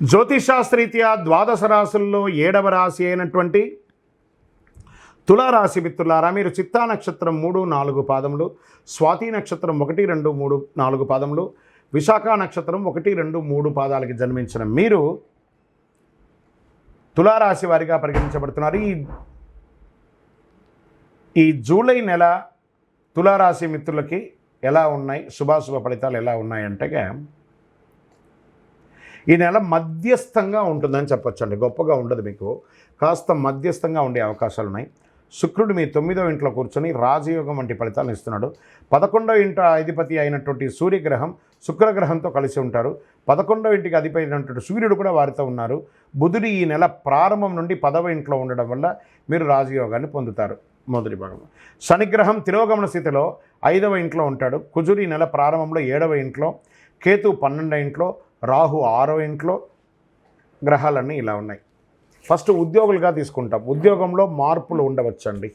జ్యోతిషాస్త్రీత్యా ద్వాదశ రాశుల్లో ఏడవ రాశి అయినటువంటి తులారాశి మిత్రులారా మీరు చిత్తా నక్షత్రం మూడు నాలుగు పాదములు స్వాతి నక్షత్రం ఒకటి రెండు మూడు నాలుగు పాదములు విశాఖ నక్షత్రం ఒకటి రెండు మూడు పాదాలకి జన్మించిన మీరు తులారాశి వారిగా పరిగణించబడుతున్నారు. ఈ ఈ జూలై నెల తులారాశి మిత్రులకి ఎలా ఉన్నాయి? శుభాశుభ ఫలితాలు ఎలా ఉన్నాయంటే ఈ నెల మధ్యస్థంగా ఉంటుందని చెప్పొచ్చండి. గొప్పగా ఉండదు మీకు. కాస్త మధ్యస్థంగా ఉండే అవకాశాలు ఉన్నాయి శుక్రుడు మీ తొమ్మిదో ఇంట్లో కూర్చొని రాజయోగం వంటి ఫలితాలను ఇస్తున్నాడు. పదకొండో ఇంట అధిపతి అయినటువంటి సూర్యగ్రహం శుక్రగ్రహంతో కలిసి ఉంటారు. పదకొండో ఇంటికి అధిపతి అయినటువంటి సూర్యుడు కూడా వారితో ఉన్నారు. బుధుడు ఈ నెల ప్రారంభం నుండి పదవ ఇంట్లో ఉండడం వల్ల మీరు రాజయోగాన్ని పొందుతారు. మొదటి భాగం. శనిగ్రహం తిరోగమన స్థితిలో ఐదవ ఇంట్లో ఉంటాడు. కుజుడు ఈ నెల ప్రారంభంలో ఏడవ ఇంట్లో కేతు పన్నెండవ ఇంట్లో రాహు ఆరో ఇంట్లో గ్రహాలన్నీ ఇలా ఉన్నాయి. ఫస్ట్ ఉద్యోగులుగా తీసుకుంటాం. ఉద్యోగంలో మార్పులు ఉండవచ్చండి.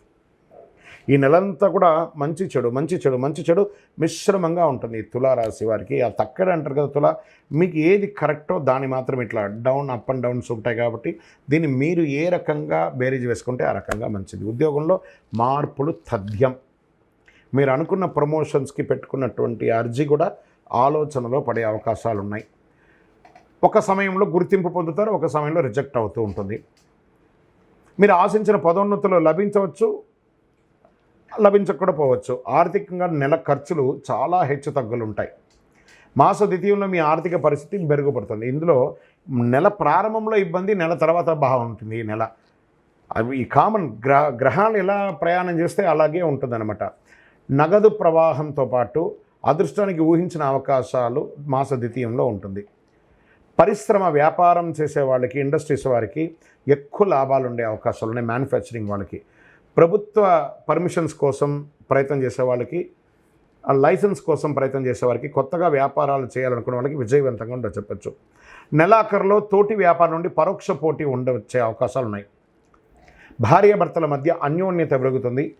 ఈ నెలంతా కూడా మంచి చెడు మంచి చెడు మంచి చెడు మిశ్రమంగా ఉంటుంది తులారాశి వారికి. ఆ తక్కడ అంటారు కదా తుల మీకు ఏది కరెక్టో దాన్ని మాత్రం ఇట్లా డౌన్ అప్ అండ్ డౌన్స్ ఉంటాయి కాబట్టి దీన్ని మీరు ఏ రకంగా బేరీజ్ వేసుకుంటే ఆ రకంగా మంచిది. ఉద్యోగంలో మార్పులు తథ్యం. మీరు అనుకున్న ప్రమోషన్స్కి పెట్టుకున్నటువంటి అర్జీ కూడా ఆలోచనలో పడే అవకాశాలు ఉన్నాయి ఒక సమయంలో గుర్తింపు పొందుతారు ఒక సమయంలో రిజెక్ట్ అవుతూ ఉంటుంది. మీరు ఆశించిన పదోన్నతులు లభించవచ్చు లభించకుండా పోవచ్చు. ఆర్థికంగా నెల ఖర్చులు చాలా హెచ్చు తగ్గులు ఉంటాయి మాస ద్వితీయంలో మీ ఆర్థిక పరిస్థితి మెరుగుపడుతుంది. ఇందులో నెల ప్రారంభంలో ఇబ్బంది నెల తర్వాత బాగా ఉంటుంది ఈ నెల. అవి ఈ కామన్ గ్రహ గ్రహాలు ఎలా ప్రయాణం చేస్తే అలాగే ఉంటుందన్నమాట. నగదు ప్రవాహంతో పాటు అదృష్టానికి ఊహించిన అవకాశాలు మాస ద్వితీయంలో ఉంటుంది. పరిశ్రమ వ్యాపారం చేసే వాళ్ళకి ఇండస్ట్రీస్ వారికి ఎక్కువ లాభాలు ఉండే అవకాశాలు ఉన్నాయి మ్యానుఫ్యాక్చరింగ్ వాళ్ళకి. ప్రభుత్వ పర్మిషన్స్ కోసం ప్రయత్నం చేసే వాళ్ళకి లైసెన్స్ కోసం ప్రయత్నం చేసే వారికి కొత్తగా వ్యాపారాలు చేయాలనుకునే వాళ్ళకి విజయవంతంగా ఉండ చెప్పచ్చు. నెలాఖరులో తోటి వ్యాపారం నుండి పరోక్ష పోటీ ఉండవచ్చే అవకాశాలు ఉన్నాయి. భార్యాభర్తల మధ్య అన్యోన్యత పెరుగుతుంది.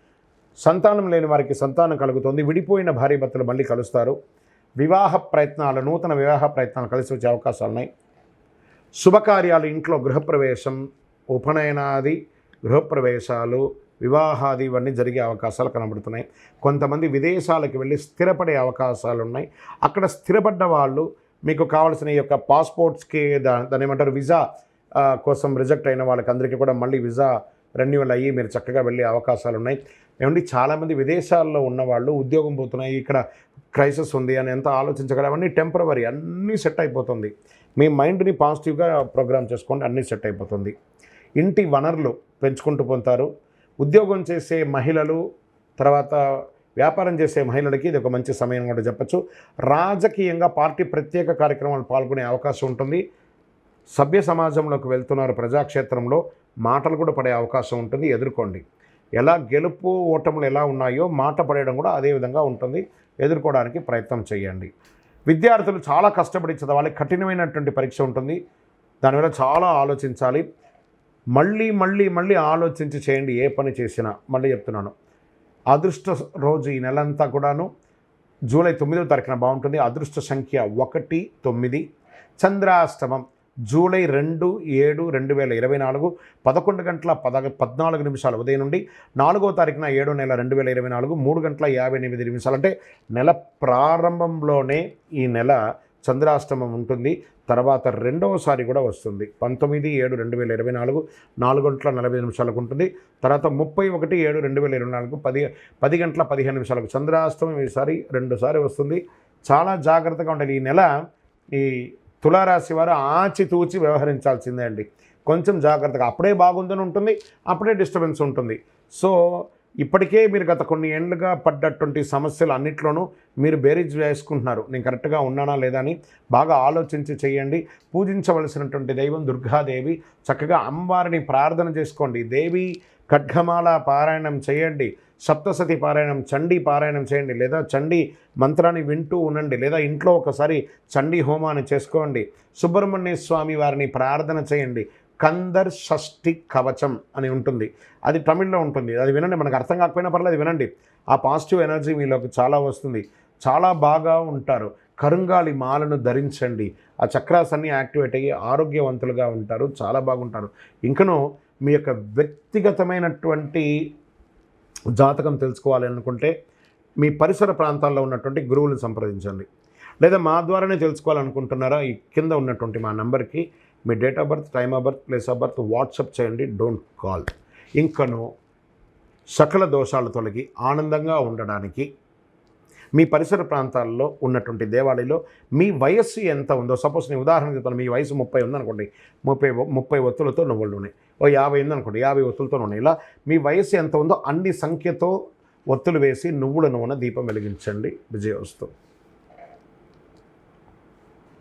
సంతానం లేని వారికి సంతానం కలుగుతుంది. విడిపోయిన భార్యాభర్తలు మళ్ళీ కలుస్తారు. వివాహ ప్రయత్నాలు నూతన వివాహ ప్రయత్నాలు కలిసి వచ్చే అవకాశాలు ఉన్నాయి. శుభకార్యాలు ఇంట్లో గృహప్రవేశం ఉపనయనాది గృహప్రవేశాలు వివాహాది ఇవన్నీ జరిగే అవకాశాలు కనబడుతున్నాయి. కొంతమంది విదేశాలకు వెళ్ళి స్థిరపడే అవకాశాలు ఉన్నాయి. అక్కడ స్థిరపడ్డ వాళ్ళు మీకు కావాల్సిన ఈ యొక్క పాస్పోర్ట్స్కి దా దాని ఏమంటారు వీసా కోసం రిజెక్ట్ అయిన వాళ్ళకి అందరికీ కూడా మళ్ళీ వీసా రెన్యువల్ అయ్యి మీరు చక్కగా వెళ్ళే అవకాశాలు ఉన్నాయి. ఏమండి చాలామంది విదేశాల్లో ఉన్నవాళ్ళు ఉద్యోగం పోతున్నాయి ఇక్కడ క్రైసిస్ ఉంది అని ఎంత ఆలోచించగలరు అవన్నీ టెంపరవరీ అన్నీ సెట్ అయిపోతుంది. మీ మైండ్ని పాజిటివ్గా ప్రోగ్రామ్ చేసుకోండి అన్నీ సెట్ అయిపోతుంది. ఇంటి వనరులు పెంచుకుంటూ పోతారు. ఉద్యోగం చేసే మహిళలు తర్వాత వ్యాపారం చేసే మహిళలకి ఇది ఒక మంచి సమయం కూడా చెప్పచ్చు. రాజకీయంగా పార్టీ ప్రత్యేక కార్యక్రమాలు పాల్గొనే అవకాశం ఉంటుంది. సభ్య సమాజంలోకి వెళ్తున్నారు ప్రజాక్షేత్రంలో. మాటలు కూడా పడే అవకాశం ఉంటుంది ఎదుర్కోండి. ఎలా గెలుపు ఓటములు ఎలా ఉన్నాయో మాట పడేయడం కూడా అదే విధంగా ఉంటుంది ఎదుర్కోవడానికి ప్రయత్నం చేయండి. విద్యార్థులు చాలా కష్టపడి చదవాలి కఠినమైనటువంటి పరీక్ష ఉంటుంది. దానివల్ల చాలా ఆలోచించాలి. మళ్ళీ మళ్ళీ మళ్ళీ ఆలోచించి చేయండి ఏ పని చేసినా. మళ్ళీ చెప్తున్నాను. అదృష్ట రోజు ఈ నెలంతా కూడాను జూలై తొమ్మిదో తారీఖున బాగుంటుంది. అదృష్ట సంఖ్య ఒకటి తొమ్మిది. చంద్రాష్టమం. జూలై రెండు ఏడు రెండు వేల ఇరవై నాలుగు పదకొండు గంటల పద పద్నాలుగు నిమిషాలు ఉదయం నుండి నాలుగో తారీఖున ఏడో నెల రెండు వేల ఇరవై నాలుగు మూడు గంటల యాభై ఎనిమిది నిమిషాలు. అంటే నెల ప్రారంభంలోనే ఈ నెల చంద్రాష్టమం ఉంటుంది. తర్వాత రెండవసారి కూడా వస్తుంది. పంతొమ్మిది ఏడు రెండు వేల ఇరవై నాలుగు నాలుగు గంటల నలభై నిమిషాలకు ఉంటుంది. తర్వాత ముప్పై ఒకటి ఏడు రెండు వేల ఇరవై నాలుగు పది పది గంటల పదిహేను నిమిషాలకు చంద్రాష్టమం ఈసారి రెండుసారి వస్తుంది. చాలా జాగ్రత్తగా ఉండాలి. ఈ నెల ఈ తులారాశి వారు ఆచితూచి వ్యవహరించాల్సిందే అండి. కొంచెం జాగ్రత్తగా అప్పుడే బాగుందని ఉంటుంది అప్పుడే డిస్టర్బెన్స్ ఉంటుంది. సో ఇప్పటికే మీరు గత కొన్ని ఏళ్ళుగా పడ్డటువంటి సమస్యలు అన్నిట్లోనూ మీరు బేరీజ్ వేసుకుంటున్నారు. నేను కరెక్ట్గా ఉన్నానా లేదా అని బాగా ఆలోచించి చేయండి. పూజించవలసినటువంటి దైవం దుర్గాదేవి చక్కగా అమ్మవారిని ప్రార్థన చేసుకోండి. దేవి ఖడ్గమాల పారాయణం చేయండి. సప్తసతి పారాయణం చండీ పారాయణం చేయండి లేదా చండీ మంత్రాన్ని వింటూ ఉండండి లేదా ఇంట్లో ఒకసారి చండీ హోమాన్ని చేసుకోండి. సుబ్రహ్మణ్య స్వామి వారిని ప్రార్థన చేయండి. కందర్ షష్ఠి కవచం అని ఉంటుంది. అది తమిళ్ళో ఉంటుంది. అది వినండి. మనకు అర్థం కాకపోయినా పర్లేదు వినండి. ఆ పాజిటివ్ ఎనర్జీ మీలోకి చాలా వస్తుంది. చాలా బాగా ఉంటారు. కరుంగాలి మాలను ధరించండి. ఆ చక్రాస్ అన్నీ యాక్టివేట్ అయ్యి ఆరోగ్యవంతులుగా ఉంటారు. చాలా బాగుంటారు. ఇంకనూ మీ యొక్క వ్యక్తిగతమైనటువంటి జాతకం తెలుసుకోవాలి అనుకుంటే మీ పరిసర ప్రాంతాల్లో ఉన్నటువంటి గురువులను సంప్రదించండి. లేదా మా ద్వారానే తెలుసుకోవాలనుకుంటున్నారా? ఈ కింద ఉన్నటువంటి మా నెంబర్కి మీ date of birth time of birth place of birth WhatsApp చేయండి డోంట్ కాల్. ఇంకను సకల దోషాలు తొలగి ఆనందంగా ఉండడానికి మీ పరిసర ప్రాంతాల్లో ఉన్నటువంటి దేవాలయంలో మీ వయస్సు ఎంత ఉందో సపోజ్ నేను ఉదాహరణ చెప్తాను మీ వయసు ముప్పై ఉందనుకోండి ముప్పై ముప్పై ఒత్తులతో నువ్వులు ఉన్నాయి. ఓ యాభై ఉందనుకోండి యాభై ఒత్తులతో ఉన్నాయి. ఇలా మీ వయస్సు ఎంత ఉందో అన్ని సంఖ్యతో ఒత్తులు వేసి నువ్వుల నూనె దీపం వెలిగించండి. విజయోస్తు